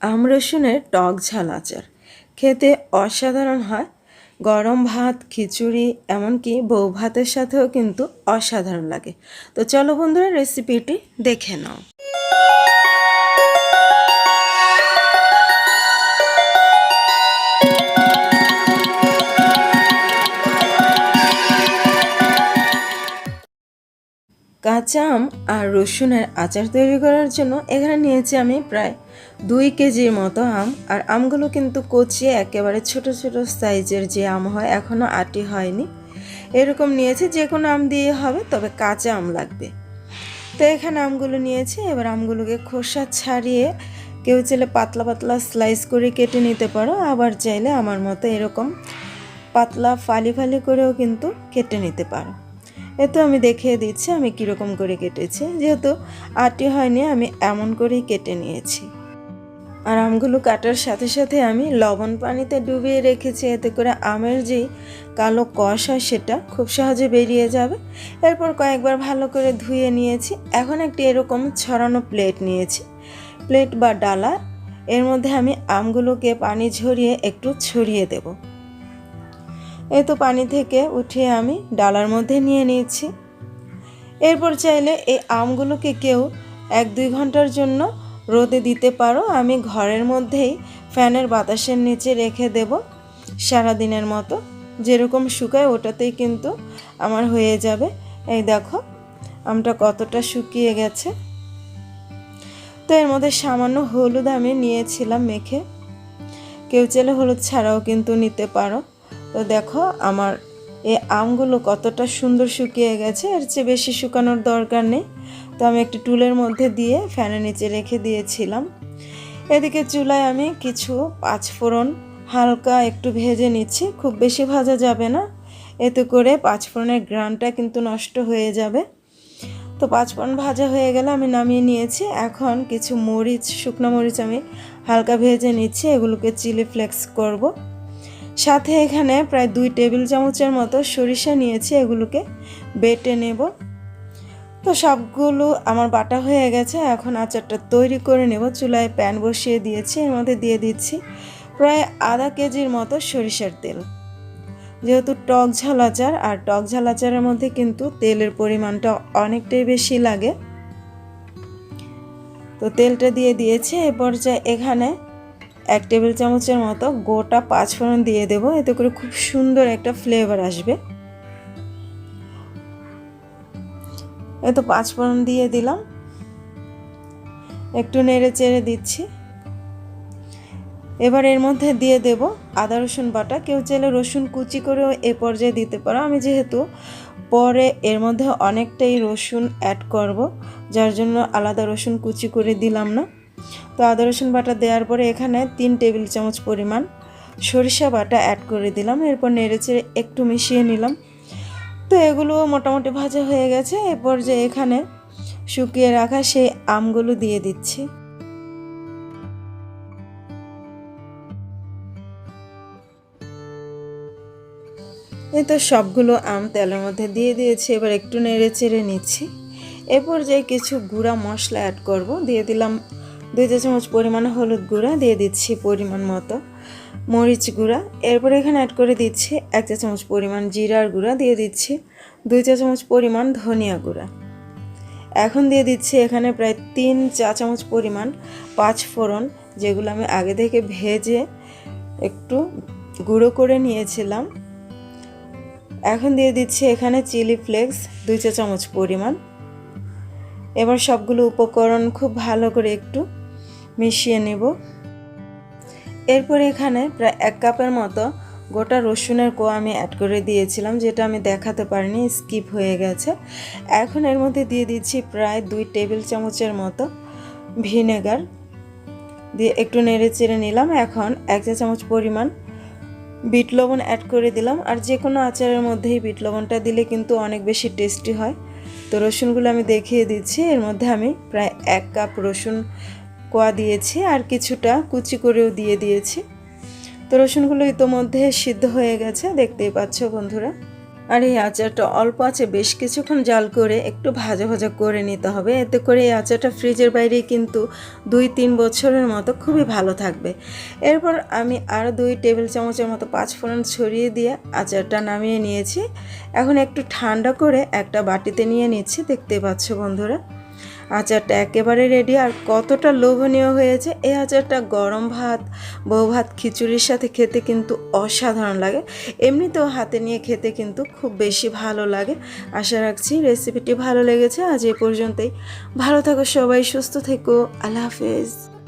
আম রসুনের টক ঝাল আচার। খেতে অসাধারণ হয়। গরম ভাত, খিচুড়ি, এমনকি বউ ভাতের সাথেও কিন্তু অসাধারণ লাগে। তো চলো বন্ধুরা রেসিপিটি দেখে নাও। কাঁচা আম আর রসুনের আচার তৈরি করার জন্য এখানে নিয়েছি আমি প্রায় দুই কেজির মতো আম, আর আমগুলো কিন্তু কচিয়ে একেবারে ছোট ছোট সাইজের যে আম হয় এখনও আটি হয়নি। এরকম নিয়েছি, যে কোনো আম দিয়ে হবে, তবে কাঁচা আম লাগবে। তো এখানে আমগুলো নিয়েছি, এবার আমগুলোকে খোসা ছাড়িয়ে কেউ চাইলে পাতলা পাতলা স্লাইস করে কেটে নিতে পারো, আবার চাইলে আমার মতো এরকম পাতলা ফালি ফালি করেও কিন্তু কেটে নিতে পারো। এ তো আমি দেখিয়ে দিচ্ছি আমি কীরকম করে কেটেছি, যেহেতু আটি হয়নি, আমি এমন করেই কেটে নিয়েছি। আর আমগুলো কাটার সাথে সাথে আমি লবণ পানিতে ডুবিয়ে রেখেছি, এতে করে আমের যেই কালো কষ হয় সেটা খুব সহজে বেরিয়ে যাবে। এরপর কয়েকবার ভালো করে ধুয়ে নিয়েছি। এখন একটি এরকম ছড়ানো প্লেট নিয়েছি। প্লেট বা ডালা, এর মধ্যে আমি আমগুলোকে পানি ঝরিয়ে একটু ছড়িয়ে দেবো। এই তো পানি থেকে উঠিয়ে আমি ডালার মধ্যে নিয়ে নিয়েছি। এরপর চাইলে এই আমগুলোকে কেউ এক দুই ঘণ্টার জন্য রোদে দিতে পারো, আমি ঘরের মধ্যেই ফ্যানের বাতাসের নিচে রেখে দেব সারাদিনের মতো। যেরকম শুকায় ওটাতেই কিন্তু আমার হয়ে যাবে। এই দেখো, আমটা কতটা শুকিয়ে গেছে। তো এর মধ্যে সামান্য হলুদ আমি নিয়েছিলাম মেখে। কেউ চাইলে হলুদ ছাড়াও কিন্তু নিতে পারো। তো দেখো, আমার এই আমগুলো কতটা সুন্দর শুকিয়ে গেছে। এর চেয়ে বেশি শুকানোর দরকার নেই। তো আমি একটি টুলের মধ্যে দিয়ে ফ্যানের নিচে রেখে দিয়েছিলাম। এদিকে চুলায় আমি কিছু পাঁচফোড়ন হালকা একটু ভেজে নিচ্ছি, খুব বেশি ভাজা যাবে না। এতে করে পাঁচফোড়নের গ্রানটা কিন্তু নষ্ট হয়ে যাবে। তো পাঁচফোড়ন ভাজা হয়ে গেলে আমি নামিয়ে নিয়েছি। এখন কিছু মরিচ, শুকনো মরিচ আমি হালকা ভেজে নিচ্ছি, এগুলোকে চিলি ফ্লেক্স করব। সাথে এখানে প্রায় দুই টেবিল চামচের মতো সরিষা নিয়েছি, এগুলোকে বেটে নেব। তো সবগুলো আমার বাটা হয়ে গেছে। এখন আচারটা তৈরি করে নেব। চুলায় প্যান বসিয়ে দিয়েছি। এর মধ্যে দিয়ে দিচ্ছি প্রায় আধা কেজির মতো সরিষার তেল। যেহেতু টক ঝাল আচার, আর টক ঝাল আচারের মধ্যে কিন্তু তেলের পরিমাণটা অনেকটাই বেশি লাগে। তো তেলটা দিয়ে দিয়েছি। এ পর্যায়ে এখানে এক টেবিল চামচের মতো গোটা পাঁচফোড়ন দিয়ে দেবো। এতে করে খুব সুন্দর একটা ফ্লেভার আসবে। এত পাঁচফোড়ন দিয়ে দিলাম। একটু নেড়ে চেড়ে দিচ্ছি। এবার এর মধ্যে দিয়ে দেব আদা, রসুন বাটা। কেউ চাইলে রসুন কুচি করেও এ পর্যায়ে দিতে পারো। আমি যেহেতু পরে এর মধ্যে অনেকটাই রসুন অ্যাড করব, যার জন্য আলাদা রসুন কুচি করে দিলাম না। তো আদা, রসুন বাটা দেওয়ার পরে এখানে তিন টেবিল চামচ পরিমাণ সরিষা বাটা অ্যাড করে দিলাম। এরপর নেড়েচেড়ে একটু মিশিয়ে নিলাম। তো এগুলো মোটামুটি ভাজা হয়ে গেছে। এরপর যে এখানে শুকিয়ে রাখা সেই আমগুলো দিয়ে দিচ্ছি। এই তো সবগুলো আম তেলের মধ্যে দিয়ে দিয়েছি, এবার একটু নেড়ে চেড়ে নিচ্ছি। এরপর যে কিছু গুঁড়া মশলা অ্যাড করব, দিয়ে দিলাম দুই চা চামচ পরিমাণে হলুদ গুঁড়া, দিয়ে দিচ্ছি পরিমাণ মতো। মরিচ গুঁড়া। এরপর এখানে অ্যাড করে দিচ্ছি এক চা চামচ পরিমাণ জিরার গুঁড়া, দিয়ে দিচ্ছি দুই চা চামচ পরিমাণ ধনিয়া গুঁড়া। এখন দিয়ে দিচ্ছি এখানে প্রায় তিন চা চামচ পরিমাণ পাঁচ ফোড়ন, যেগুলো আমি আগে থেকে ভেজে একটু গুঁড়ো করে নিয়েছিলাম। এখন দিয়ে দিচ্ছি এখানে চিলি ফ্লেক্স দুই চা চামচ পরিমাণ। এবার সবগুলো উপকরণ খুব ভালো করে একটু মিশিয়ে নেব। এরপর এখানে প্রায় এক কাপের মতো গোটা রসুনের কোয়া আমি অ্যাড করে দিয়েছিলাম, যেটা আমি দেখাতে পারিনি স্কিপ হয়ে গেছে। এখন এর মধ্যে দিয়ে দিচ্ছি প্রায় দুই টেবিল চামচের মতো ভিনেগার। দিয়ে একটু নেড়ে চেড়ে নিলাম। এখন এক চা চামচ পরিমাণ বিট লবণ অ্যাড করে দিলাম। আর যে কোনো আচারের মধ্যেই বিট লবণটা দিলে কিন্তু অনেক বেশি টেস্টি হয়। তো রসুনগুলো আমি দেখিয়ে দিচ্ছি। এর মধ্যে আমি প্রায় এক কাপ রসুন কোয়া দিয়েছি আর কিছুটা কুচি করেও দিয়ে দিয়েছি। তো রসুনগুলো ইতোমধ্যে সিদ্ধ হয়ে গেছে, দেখতেই পাচ্ছ বন্ধুরা। আর এই আচারটা অল্প আছে, বেশ কিছুক্ষণ জাল করে একটু ভাজা ভাজা করে নিতে হবে। এতে করে এই আচারটা ফ্রিজের বাইরে কিন্তু দুই তিন বছরের মতো খুবই ভালো থাকবে। এরপর আমি আরও দুই টেবিল চামচের মতো পাঁচ ফোড়ন ছড়িয়ে দিয়ে আচারটা নামিয়ে নিয়েছি। এখন একটু ঠান্ডা করে একটা বাটিতে নিয়ে নিচ্ছি, দেখতে পাচ্ছ বন্ধুরা। আচারটা একেবারে রেডি আর কতটা লোভনীয় হয়েছে। এই আচারটা গরম ভাত, বউ ভাত, খিচুড়ির সাথে খেতে কিন্তু অসাধারণ লাগে। এমনিতেও হাতে নিয়ে খেতে কিন্তু খুব বেশি ভালো লাগে। আশা রাখছি রেসিপিটি ভালো লেগেছে। আজ এই পর্যন্তই। ভালো থাকো সবাই, সুস্থ থেকো। আল্লাহ হাফেজ।